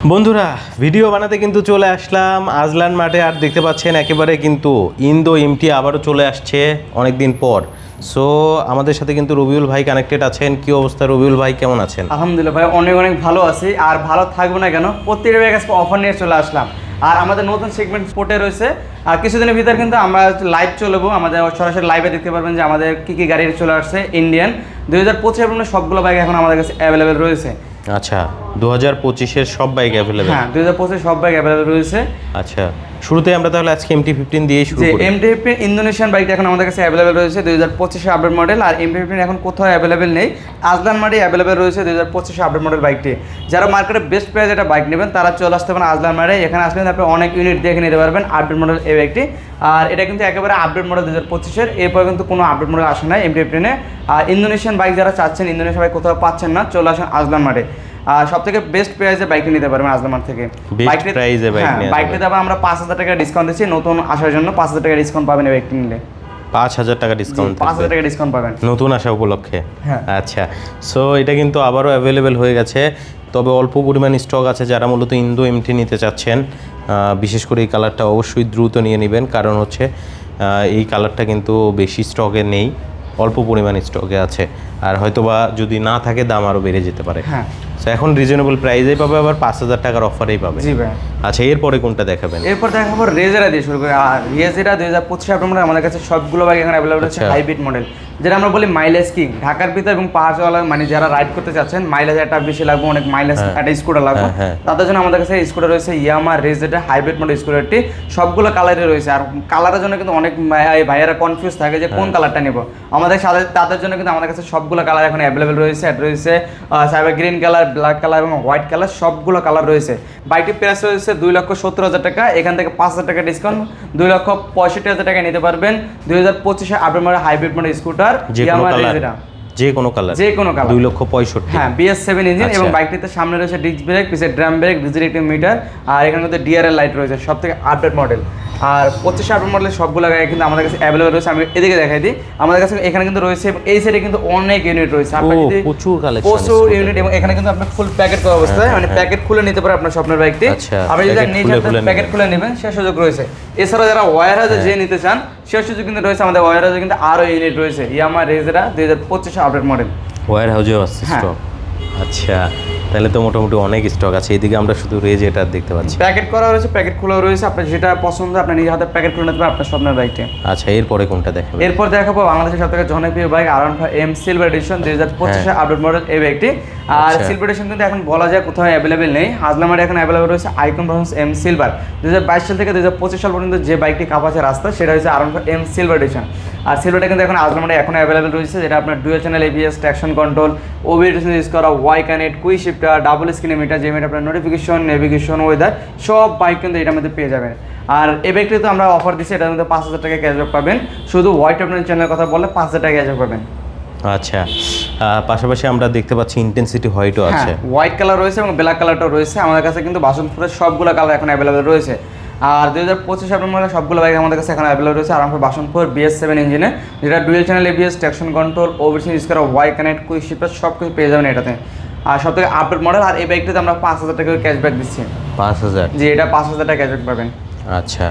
বন্ধুরা ভিডিও বানাতে কিন্তু চলে আসলাম আজলান মাঠে আর দেখতে পাচ্ছেন একেবারে কিন্তু ইন্দো এমটি আবারও চলে আসছে অনেক দিন পর। সো আমাদের সাথে কিন্তু রবিউল ভাই কানেক্টেড আছেন। কি অবস্থা রবিউল ভাই কেমন আছেন? আলহামদুলিল্লাহ ভাই অনেক অনেক ভালো আছি। আর ভালো থাকব না কেন প্রত্যেকটা ব্যাগ আজকে অফার নিয়ে চলে আসলাম। আর আমাদের নতুন সেগমেন্ট স্পোর্টে রয়েছে। আর কিছুদিনের ভিতরে কিন্তু আমরা লাইভ চলবো আমাদের সরাসরি লাইভে দেখতে পারবেন যে আমাদের কী কী গাড়ি চলে আসছে ইন্ডিয়ান দুই হাজার পঁচিশ সবগুলো বাইক এখন আমাদের কাছে অ্যাভেলেবেল রয়েছে। আচ্ছা। দু হাজার পঁচিশের সব বাইক অ্যাভেলেবেল হ্যাঁ দুই হাজার পঁচিশ সব বাইক অ্যাভেলেবেল রয়েছে। আচ্ছা শুরুতে আমরা তাহলে আজকে এমটি ফিফটিন দিয়ে শুরু করি। এমটি ফিফটিন ইন্দোনেশিয়ান বাইকটা এখন আমাদের কাছে অ্যাভেলেবেল রয়েছে দুই হাজার পঁচিশে আপডেট মডেল আর এমটি ফিফটিন এখন কোথাও অ্যাভেলেবেল নেই। আজলান মাঠে অ্যাভেলেবেল রয়েছে দুই হাজার পঁচিশে আপডেট মডেল বাইকটি যারা মার্কেটে বেস্ট প্রাইস একটা বাইক নেবেন তারা চলে আসতে পারেন আজলান মাঠে। এখানে আসলে আপনি অনেক ইউনিট দেখে নিতে পারবেন আপডেট মডেল এই বাইকটি আর এটা কিন্তু একেবারে আপডেট মডেল দু হাজার পঁচিশের। এরপর কিন্তু কোনো আপডেট মডেল আসে না এমটি ফিফটিনে আর ইন্দোনেশিয়ান বাইক যারা চাচ্ছেন ইন্দোনেশিয়ান বাইক কোথাও পাচ্ছেন না চলে আসেন আজলান আর সব থেকে বেস্ট প্রাইসে বাইকটি নিতে পারবেন আজলান মাঠ থেকে। Best বাইকটি- price এ bike হ্যাঁ। বাইকটিতে আবার আমরা পাঁচ হাজার টাকা ডিসকাউন্ট দিচ্ছি। নতুন আসার জন্য পাঁচ হাজার টাকা ডিসকাউন্ট পাবেন এই বাইকটি নিলে। পাঁচ হাজার টাকা ডিসকাউন্ট পাঁচ হাজার টাকা ডিসকাউন্ট পাবেন। নতুন আসা উপলক্ষে? হ্যাঁ। আচ্ছা। সো এটা কিন্তু আবারও অ্যাভেলেবেল হয়ে গেছে। তবে অল্প পরিমাণ স্টক আছে যারা মূলত ইন্দো এমটি নিতে চাচ্ছেন। বিশেষ করে এই কালারটা অবশ্যই দ্রুত নিয়ে নেবেন। কারণ হচ্ছে এই কালারটা কিন্তু বেশি স্টকে নেই। অল্প পরিমাণ স্টকে আছে। আর হয়তোবা যদি না থাকে দাম আরও বেড়ে যেতে পারে। হ্যাঁ। সো এখন রিজনেবল প্রাইসেই পাবে আবার পাঁচ হাজার টাকার অফারেই পাবে। জি ভাই। আচ্ছা এরপরে কোনটা দেখাবেন? এরপর দেখাবো রেজেরা দিয়ে শুরু করে। আর রেজেরা দুই হাজার পঁচিশ আপনার আমাদের কাছে সবগুলো বাইক এখন অ্যাভেলেবল আছে। হাইব্রিড মডেল যেটা আমরা বলি মাইলেজ কিং ঢাকার ভিতর এবং চলা মানে যারা রাইড করতে চাচ্ছেন মাইলেজ একটা বেশি লাগবে অনেক মাইলেজ একটা স্কুটার লাগবে। হ্যাঁ, হ্যাঁ। তাদের জন্য আমাদের কাছে স্কুটার রয়েছে ইয়ামা রেজেটা হাইব্রিড মডেল স্কুটারটি সবগুলো কালারে রয়েছে। আর কালারের জন্য কিন্তু অনেক ভাইয়েরা কনফিউজ থাকে যে কোন কালারটা নেব। আমাদের সাথে তাদের জন্য কিন্তু আমাদের কাছে সবগুলো কালার এখন অ্যাভেলেবেল রয়েছে। রয়েছে cyber green colour black colour এবং হোয়াইট কালার সবগুলো কালার রয়েছে। বাইকটির প্রাইস রয়েছে দুই লক্ষ সত্তর হাজার টাকা এখান থেকে পাঁচ হাজার টাকা ডিসকাউন্ট দুই লক্ষ পঁয়ষট্টি হাজার টাকা নিতে পারবেন। দুই হাজার পঁচিশে update model hybrid model scooter যে কোনো কালার যে কোনো কালার কালার দুই লক্ষ পঁয়ষট্টি। হ্যাঁ বিএস সেভেন ইঞ্জিন এবং। বাইকটিতে সামনে রয়েছে ডিস্ক ব্রেক পিছে ড্রাম ব্রেক ডিজিটাল মিটার আর এখানে মধ্যে ডিআরএল লাইট রয়েছে সব থেকে আপডেট মডেল আর পঁচিশে আপডেট মডেলের সবগুলো গাড়ি কিন্তু আমাদের কাছে অ্যাভেলেবল রয়েছে। আমি এদিকে দেখাই দিই। আমাদের কাছে এখানে কিন্তু রয়েছে এই সাইডে কিন্তু অনেক ইউনিট রয়েছে। প্রচুর প্রচুর ইউনিট এবং এখানে কিন্তু আপনার ফুল প্যাকেট করা অবস্থায় মানে প্যাকেট খুলে নিতে পারে আপনার স্বপ্নের বাইকটি আচ্ছা, আপনি যদি নিজে প্যাকেট খুলে নেবেন। সে সুযোগ রয়েছে। এছাড়া যারা ওয়ার হাউসে যে নিতে চান সে সুযোগ কিন্তু রয়েছে। আমাদের ওয়ার হাউসে কিন্তু আরও ইউনিট রয়েছে। ইয়ামা রেজেরা দুই হাজার পঁচিশে আপডেট মডেল ওয়ার আছে হ্যাঁ। আচ্ছা। তাহলে তো মোটামুটি অনেক স্টক আছে। এদিকে আমরা শুধু রেজ এটা দেখতে পাচ্ছি। প্যাকেট করা রয়েছে প্যাকেট খোলা রয়েছে। আপনার যেটা পছন্দ আপনি নিজের হাতে প্যাকেট করে নিতে আপনার স্বপ্নের বাইকটি আচ্ছা এরপরে কোনটা দেখাবেন? এরপর দেখাবো বাংলাদেশের সব থেকে জনপ্রিয় bike R M silver edition দুই হাজার পঁচিশে আপডেট মডেল এই বাইকটি আর হ্যাঁ। আচ্ছা। সিলভার এডিশন কিন্তু এখন বলা যায় কোথাও অ্যাভেলেবেল নেই। আজলামারে এখন অ্যাভেলেবেল রয়েছে আইকন পারফরমেন্স এম সিলভার দুই হাজার বাইশ সাল থেকে দুই হাজার পঁচিশ সাল পর্যন্ত যে বাইকটি কাপাচ্ছে রাস্তা সেটা হচ্ছে আর এম সিলভার এডিশন আর সিলভারটা কিন্তু এখন আজলামারে এখন অ্যাভেলেবেল রয়েছে যেটা আপনার dual channel ABS traction control ওবিএডিশন use করা Y connect quick shifter double screen meter যে মিটার আপনার নোটিফিকেশন নেভিগেশন ওয়েদার সব বাইক কিন্তু এটার মধ্যে পেয়ে যাবেন। আর বাইকটি তো আমরা অফার দিচ্ছি এটার মধ্যে পাঁচ হাজার টাকা ক্যাশব্যাক পাবেন। শুধু হোয়াইট আপনার চ্যানেলের কথা বললে পাঁচ হাজার টাকা ক্যাশব্যাক পাবেন। আচ্ছা পাশাপাশি আমরা দেখতে পাচ্ছি ইন্টেন্সিটি হোয়াইটও হ্যাঁ আছে। হোয়াইট কালার রয়েছে এবং ব্ল্যাক কালারটাও রয়েছে। আমাদের কাছে কিন্তু বাসনপুরের সবগুলো কালার এখন অ্যাভেলেবেল রয়েছে। আর দুই হাজার পঁচিশ আপনার মধ্যে সবগুলো বাইক আমাদের কাছে এখানে অ্যাভেলেবল রয়েছে। আরামপুর বাসনপুর বিএস সেভেন ইঞ্জিনে যেটা dual channel ABS traction control OVC use করা ওয়াই কানেক্ট কুইক শিপার সব কিছু পেয়ে যাবেন এটাতে। আর সব থেকে আপডেট মডেল আর এই বাইকটাতে আমরা পাঁচ হাজার টাকা ক্যাশব্যাক দিচ্ছি। পাঁচ হাজার। জি এটা পাঁচ হাজার টাকা ক্যাশব্যাক পাবেন। আচ্ছা।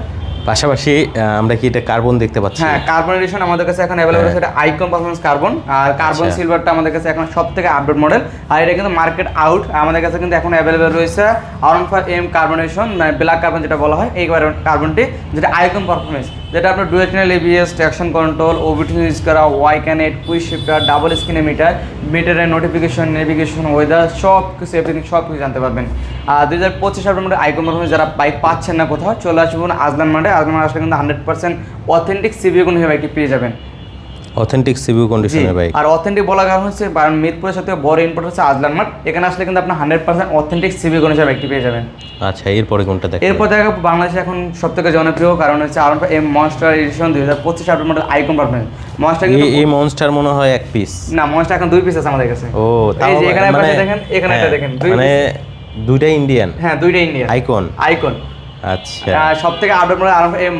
পাশাপাশি আমরা কি এটা কার্বন দেখতে পাচ্ছি হ্যাঁ কার্বন এডিশন আমাদের কাছে এখন অ্যাভেলেবল হ্যাঁ। আছে এটা আইকন পারফরমেন্স কার্বন আর কার্বন আচ্ছা। সিলভারটা আমাদের কাছে এখন সব থেকে আপডেট মডেল আর এটা কিন্তু মার্কেট আউট আমাদের কাছে কিন্তু এখন অ্যাভেলেবল রয়েছে আরন ফার এম কার্বনেশন মানে ব্ল্যাক কার্বন যেটা বলা হয় এই কার্বনটি যেটা আইকন পারফরমেন্স যেটা আপনার dual channel ABS traction control OBT use করা Y connect quick shifter double স্ক্রিনে মিটার মিটারের নোটিফিকেশন নেভিগেশন ওয়েদার সব কিছু এভরিথিং সব কিছু জানতে পারবেন দুই হাজার পঁচিশ সালের মধ্যে আইকন পারফরমেন্স যারা বাইক পাচ্ছেন না কোথাও চলে আসবেন আজলান মাঠে। আজলান মাঠে আসলে কিন্তু হান্ড্রেড পার্সেন্ট অথেন্টিক সিবিও কোনো বাইকটি পেয়ে যাবেন। অথেন্টিক সিভিউ কন্ডিশনের বাইক আর অথেন্টিক বলা কারণ হচ্ছে কারণ মিরপুরের সাথে বড় ইম্পোর্ট হচ্ছে আজলান মাঠ। এখানে আসলে কিন্তু আপনার হান্ড্রেড পার্সেন্ট অথেন্টিক সিবি কোনো বাইকটি পেয়ে যাবেন। আচ্ছা এরপরে কোনটা দেখেন এরপর দেখা বাংলাদেশে এখন সব থেকে জনপ্রিয় কারণ হচ্ছে আর এম মনস্টার এডিশন দুই হাজার পঁচিশ update model icon performance monster এই মনস্টার মনে হয় এক পিস না মনস্টার এখন দুই পিস আছে আমাদের কাছে। ও এই যে এখানে মানে দেখেন এখানে একটা হ্যাঁ, দেখেন মানে দুইটা ইন্ডিয়ান হ্যাঁ দুইটা ইন্ডিয়ান আইকন আইকন আচ্ছা। সব থেকে আপডেট মডেল আরম্ভ এই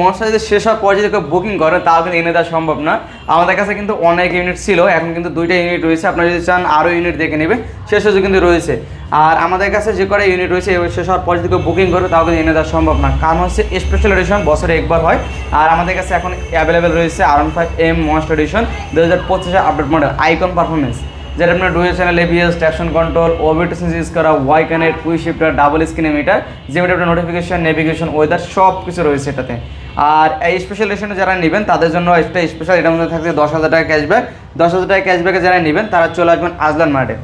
মনস্টার এই যদি শেষ হওয়ার পর যদি কেউ বুকিং করে তাও কিন্তু এনে দেওয়া সম্ভব না। আমাদের কাছে কিন্তু অনেক ইউনিট ছিল এখন কিন্তু দুইটা ইউনিট রয়েছে। আপনারা যদি চান আরও ইউনিট দেখে নেবে। শেষ হচ্ছে কিন্তু রয়েছে। আর আমাদের কাছে যে কটা ইউনিট রয়েছে শেষ হওয়ার পর যদি কেউ বুকিং করে তাও কিন্তু এনে দেওয়া সম্ভব না। কারণ হচ্ছে স্পেশাল এডিশন বছরে একবার হয়। আর আমাদের কাছে এখন অ্যাভেলেবেল রয়েছে R five M monster edition দু হাজার পঁচিশে আপডেট মডেল আইকন পারফরমেন্স যেটা আপনার dual channel ABS traction control ওবিটেশন use করা Y connect quick shifter double screen meter যেটা আপনার নোটিফিকেশন নেভিগেশন ওয়েদার সব কিছু রয়েছে এটাতে। আর এই স্পেশাল এডিশনে যারা নেবেন, তাদের জন্য একটা স্পেশাল এটার মধ্যে থাকছে দশ হাজার টাকা ক্যাশব্যাক দশ হাজার টাকা ক্যাশব্যাকে যারা নেবেন, তারা চলে আসবেন আজলান মার্টে।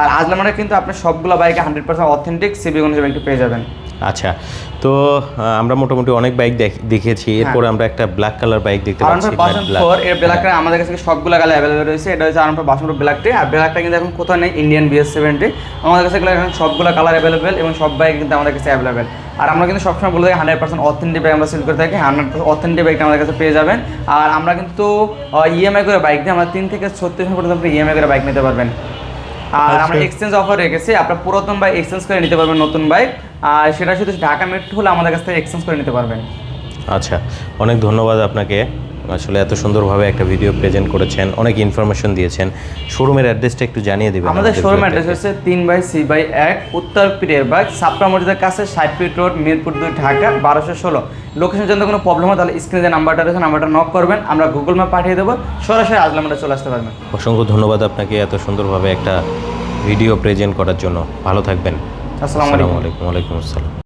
আর আজলান মার্টে কিন্তু আপনি সবগুলো বাইকে হান্ড্রেড পার্সেন্ট অথেন্টিক সিবি অনুযায়ী বাইকটি পেয়ে যাবেন। আচ্ছা তো আমরা মোটামুটি অনেক বাইক দেখেছি। এরপরে আমরা একটা ব্ল্যাক কালার বাইক দেখতে পাচ্ছি এর ব্ল্যাকটা আমাদের কাছে সবগুলো কালার অ্যাভেলেবেল রয়েছে। এটা হচ্ছে আরামফার বাসন্ত ব্ল্যাকটি আর ব্ল্যাকটা কিন্তু এখন কোথাও নেই ইন্ডিয়ান বিএস সেভেন্টি আমাদের কাছে এখন সবগুলো কালার অ্যাভেলেবেল এবং সব বাইক কিন্তু আমাদের কাছে অ্যাভেলেবেল আর আমরা কিন্তু সবসময় বলে থাকি হান্ড্রেড পার্সেন্ট অথেন্টিক বাইক আমরা সেল করে থাকি। হান্ড্রেড পার্সেন্ট অথেন্টিক বাইকটা আমাদের কাছে পেয়ে যাবেন। আর আমরা কিন্তু ইএমআই করে বাইক দিই আমরা তিন থেকে ছত্রিশ পর্যন্ত আপনি ইএমআই করে বাইক নিতে পারবেন। আর আমরা আচ্ছা। এক্সচেঞ্জ অফার রেখেছি আপনার পুরাতন বাইক এক্সচেঞ্জ করে নিতে পারবেন নতুন বাইক আর সেটা শুধু ঢাকা মেট্রো হলে আমাদের কাছ থেকে এক্সচেঞ্জ করে নিতে পারবেন আচ্ছা অনেক ধন্যবাদ আপনাকে আসলে এত সুন্দরভাবে একটা ভিডিও প্রেজেন্ট করেছেন অনেক ইনফরমেশন দিয়েছেন। শোরুমের অ্যাড্রেসটা একটু জানিয়ে দেবেন আমাদের শোরুম অ্যাড্রেস হচ্ছে তিন বাই সি বাই এক উত্তর পিরিয়ারবাগ সাপড়া মসজিদের কাছে ষাট ফিট রোড মিরপুর দুই ঢাকা বারোশো ষোলো। লোকেশন যদি কোনো প্রবলেম হয় তাহলে স্ক্রিনে যে নাম্বারটা রয়েছে নাম্বারটা নক করবেন আমরা গুগল ম্যাপ পাঠিয়ে দেবো। সরাসরি আজলামটা চলে আসতে পারবেন। অসংখ্য ধন্যবাদ আপনাকে এত সুন্দরভাবে একটা ভিডিও প্রেজেন্ট করার জন্য। ভালো থাকবেন। আসসালামু আলাইকুম ওয়ালাইকুম আসসালাম।